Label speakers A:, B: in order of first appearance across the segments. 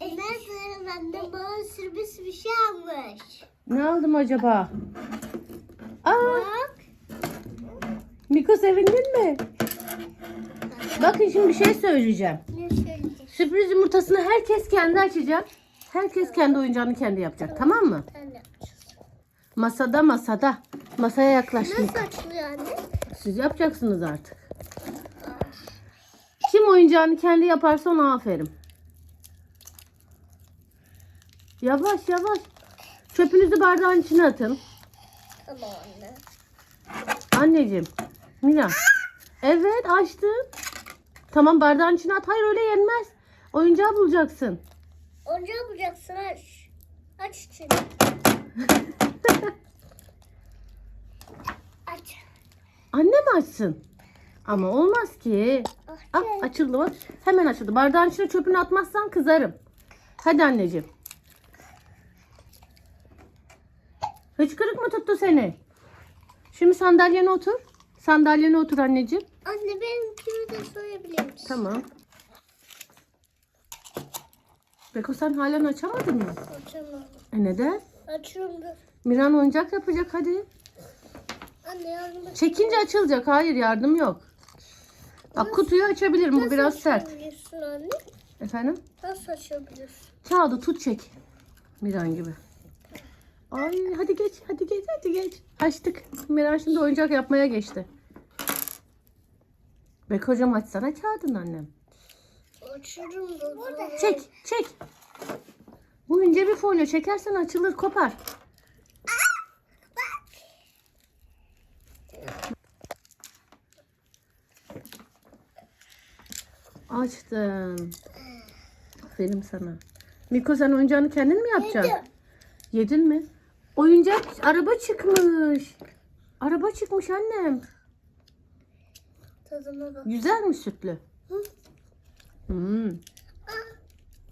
A: Nerede anne bana sürpriz bir şey almış.
B: Ne aldım acaba? Aa,
A: Bak.
B: Miko sevindin mi? Bakın şimdi bir şey söyleyeceğim.
A: Ne söyleyeceksin?
B: Sürpriz yumurtasını herkes kendi açacak. Herkes kendi oyuncağını kendi yapacak. Tamam mı? Masada masada. Masaya yaklaştık.
A: Nasıl açılıyor anne?
B: Siz yapacaksınız artık. Kim oyuncağını kendi yaparsa ona aferin. Yavaş yavaş. Çöpünüzü bardağın içine atın.
A: Tamam anne.
B: Anneciğim. Mira. Evet açtın. Tamam bardağın içine at. Hayır öyle yenmez. Oyuncağı bulacaksın.
A: Oyuncağı bulacaksın aç. Aç içini. Aç.
B: Anne mi açsın? Ama olmaz ki. Ah, açıldı bak. Hemen açıldı. Bardağın içine çöpünü atmazsan kızarım. Hadi anneciğim. Tuttu seni? Şimdi sandalyene otur. Sandalyene otur anneciğim.
A: Anne benimkini de soyabilir misin?
B: Tamam. Beko sen halen açamadın mı?
A: Açamam.
B: E neden?
A: Açıyorum dur.
B: Miran oyuncak yapacak hadi.
A: Anne yardım et.
B: Çekince açılacak. Hayır yardım yok. Bak kutuyu açabilirim. Bu biraz sert.
A: Açabilirsin anne.
B: Efendim?
A: Nasıl açabilirsin?
B: Kağıdı tut çek. Miran gibi. Ay hadi geç hadi geç hadi geç. Açtık. Miran şimdi oyuncak yapmaya geçti. Bek hocam açsana kağıdını annem.
A: Dur. Burada.
B: Çek çek. Bu ince bir folyo çekersen açılır kopar. Açtım. Aferin sana. Miko sen oyuncağını kendin mi yapacaksın?
A: Yedim.
B: Yedin mi? Oyuncak araba çıkmış. Araba çıkmış annem.
A: Tadına bak.
B: Güzel mi sütlü?
A: Hı.
B: Hmm,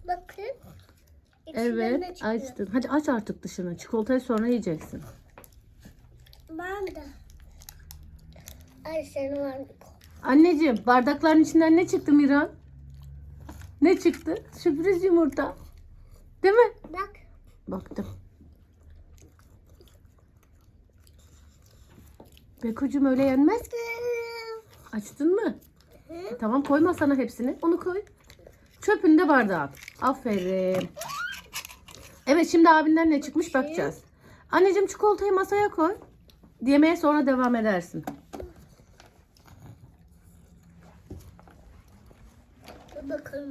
A: Bakın. İçinden
B: evet
A: çıkıyor?
B: açtın. Hadi aç artık dışını. Çikolatayı sonra yiyeceksin.
A: Ben de. Ay senin var mı?
B: Anneciğim bardakların içinden ne çıktı Miran? Ne çıktı? Sürpriz yumurta. Değil mi?
A: Bak.
B: Baktım. Bekucuğum öyle yenmez. Açtın mı? E, tamam koyma sana hepsini. Onu koy. Çöpünü de bardağa at. Aferin. Evet şimdi abinden ne çıkmış bakacağız. Anneciğim çikolatayı masaya koy. Yemeğe sonra devam edersin.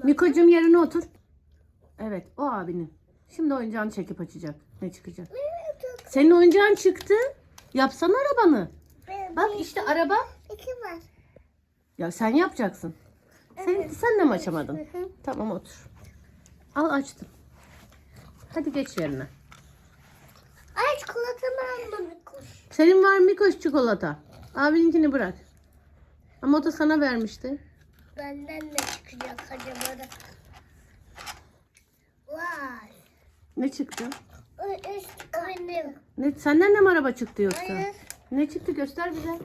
B: Mikocuğum yerine otur. Evet o abinin. Şimdi oyuncağını çekip açacak. Ne çıkacak? Senin oyuncağın çıktı. Yapsana arabanı. Bak işte araba.
A: İki var.
B: Ya sen yapacaksın. Sen, sen de mi açamadın?
A: hı.
B: Tamam otur. Al açtım. Hadi geç yerine.
A: Ay çikolatamı aldım bir kuş.
B: Senin var mı Mikoş çikolata? Abininkini bırak. Ama o da sana vermişti.
A: Benden ne çıkacak acaba da? Vay.
B: Ne çıktı?
A: Üst benim.
B: Ne, senden de mi araba çıktı yoksa?
A: Hayır.
B: Ne çıktı göster bize.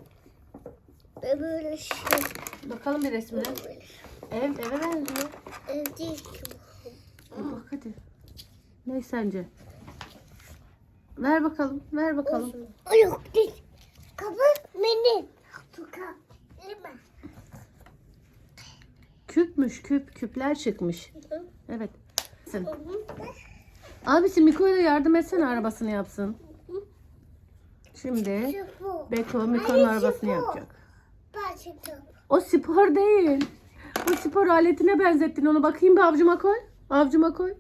A: Böyle şey.
B: Bakalım bir resmine. Ev, eve benziyor.
A: Ev değil ki bu.
B: Bak hadi. Ne sence? Ver bakalım. Ver bakalım.
A: O yok değil. Kapı benim. Tuka.
B: Küpmüş küp. Küpler çıkmış. Evet. Sen-. Abisi Miko'ya da yardım etsene arabasını yapsın. Şimdi. Beko Miko'nun arabasını yapacak. O spor değil. O spor aletine benzettin onu. Bakayım bir avcuma koy. Avcuma koy.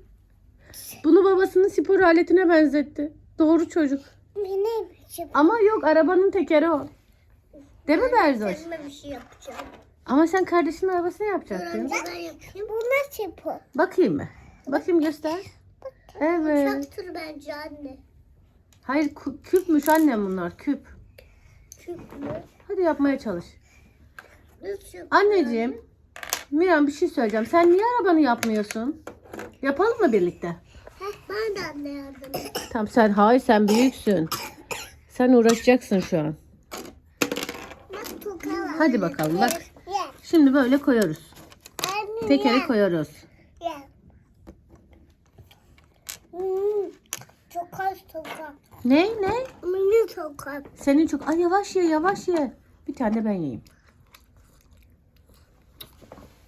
B: Bunu babasının spor aletine benzetti. Doğru çocuk.
A: Benim.
B: Ama yok arabanın tekeri o. Değil mi Berzoş?
A: Kendime bir şey yapacağım.
B: Ama sen kardeşinin arabasını yapacaktın.
A: Önce ben yapayım. Bu nasıl yapı?
B: Bakayım mı? Bakayım göster. Evet.
A: Uçaktır bence anne.
B: Hayır kü- küpmüş annem bunlar küp.
A: Küp mü?
B: Hadi yapmaya çalış.
A: Nasıl?
B: Anneciğim. Miran bir şey söyleyeceğim. Sen niye arabanı yapmıyorsun? Yapalım mı birlikte?
A: Heh, ben de anne yardım.
B: Tamam sen hayır sen büyüksün. Sen uğraşacaksın şu an.
A: Bak toka.
B: Hadi bakalım bak. Şimdi böyle koyuyoruz. Tekere
A: ye.
B: koyuyoruz.
A: Ye. Hmm, Çok az toka.
B: Ne ne?
A: Mini sokak.
B: Senin çok... Ay yavaş ye yavaş ye. Bir tane de ben yiyeyim.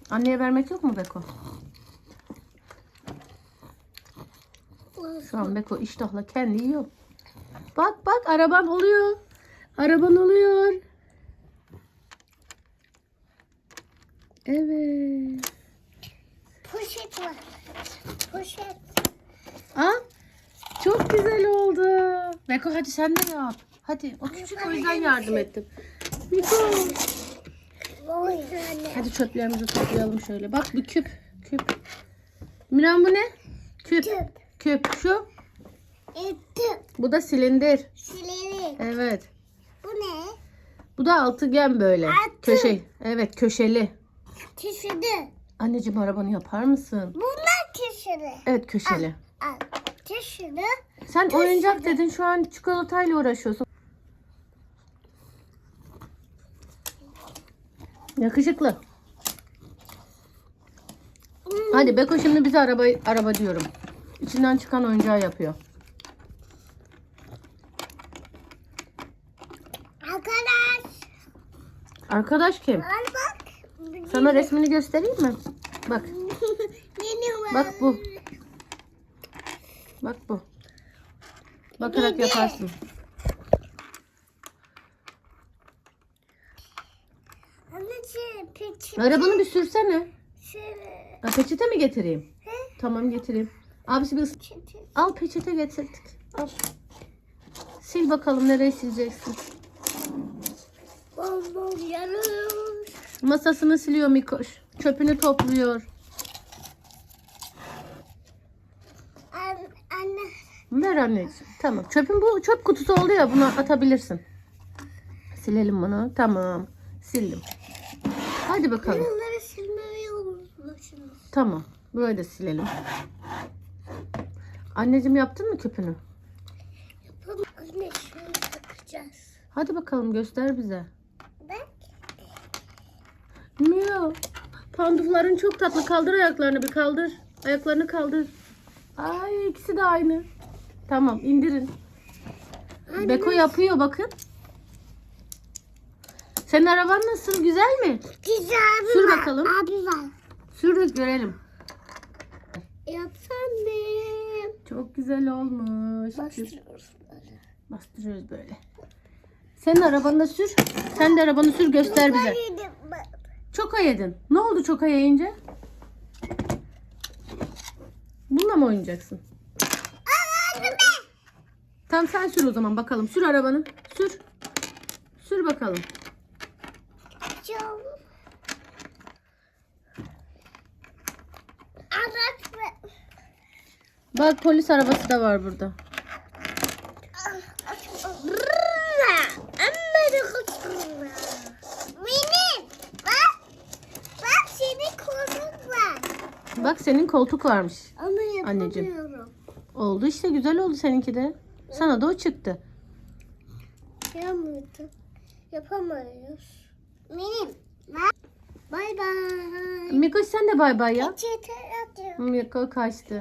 B: Anneye vermek yok mu Beko? Şu an Beko iştahla kendi yiyor. Bak bak araban oluyor. Araban oluyor. Evet.
A: Poşet var. Poşet.
B: Aa, çok güzel oldu. Beko hadi sen de yap. Hadi o küçük o yüzden yardım ettim. Beko. Hadi çöplerimizi toplayalım şöyle. Bak bir küp. Küp. Miran bu ne? Küp.
A: Tüp.
B: Küp. Şu.
A: Ettim.
B: Bu da silindir.
A: Sileri.
B: Evet.
A: Bu ne?
B: Bu da altıgen böyle.
A: Altı.
B: Köşe. Evet köşeli.
A: Tişörü.
B: Anneciğim arabanı yapar mısın?
A: Bunlar tişörü.
B: Evet köşeli.
A: Al. Tişörü.
B: Sen oyuncak dedin şu an çikolatayla uğraşıyorsun. Yakışıklı. Hadi Beko şimdi bize araba araba diyorum. İçinden çıkan oyuncağı yapıyor.
A: Arkadaş.
B: Arkadaş kim?
A: Al bak.
B: Sana resmini göstereyim mi? Bak. Bak bu. Bak bu. Bakarak yaparsın.
A: Anneciğim peçete.
B: Arabanı bir sürsene.
A: Şöyle.
B: Ha, peçete mi getireyim?
A: He?
B: Tamam getireyim. Abisi bir ıs-
A: Peçete.
B: Al peçete getirdik. Al. Sil bakalım nereye sileceksin.
A: Bol bol yanıyor.
B: Masasını siliyor Mikoş. Çöpünü topluyor.
A: An- Anne.
B: Anneciğim. Tamam. Çöpün bu çöp kutusu oldu ya bunu atabilirsin. Silelim bunu. Tamam. Sildim. Hadi bakalım.
A: Bunları silmeyi unutmuşsunuz.
B: Tamam. Burayı da silelim. Anneciğim yaptın mı küpünü?
A: Yapalım. Anne şunu takacağız.
B: Hadi bakalım göster bize.
A: Bak.
B: Mio. Pandufların çok tatlı. Kaldır ayaklarını bir kaldır. Ayaklarını kaldır. Ay ikisi de aynı. Tamam indirin. Beko yapıyor bakın. Senin araban nasıl? Güzel mi?
A: Güzel abi
B: Sür
A: var.
B: bakalım.
A: Abi var.
B: Sür görelim.
A: Yapsam ne?
B: Çok güzel olmuş.
A: Bastırıyoruz böyle.
B: Bastırıyoruz böyle. Senin arabanı sür. Sen de arabanı sür göster bize.
A: Yedim ben.
B: Çok yedin. Ne oldu çok yiyince? Bununla mı oynayacaksın? Tamam sen sür o zaman bakalım. Sür arabanı. Sür. Sür bakalım.
A: Çok. Araç ve...
B: Bak polis arabası da var burada.
A: Benim. Bak. Bak senin kolun var.
B: Bak senin koltuk varmış.
A: Ama
B: Anneciğim.
A: yapamıyorum.
B: Oldu işte güzel oldu seninki de. Sana da o çıktı.
A: Yapamadım. Yapamıyoruz. Benim. Bay bay.
B: Mikoş sen de bay bay ya.
A: Atıyorum.
B: Miko kaçtı.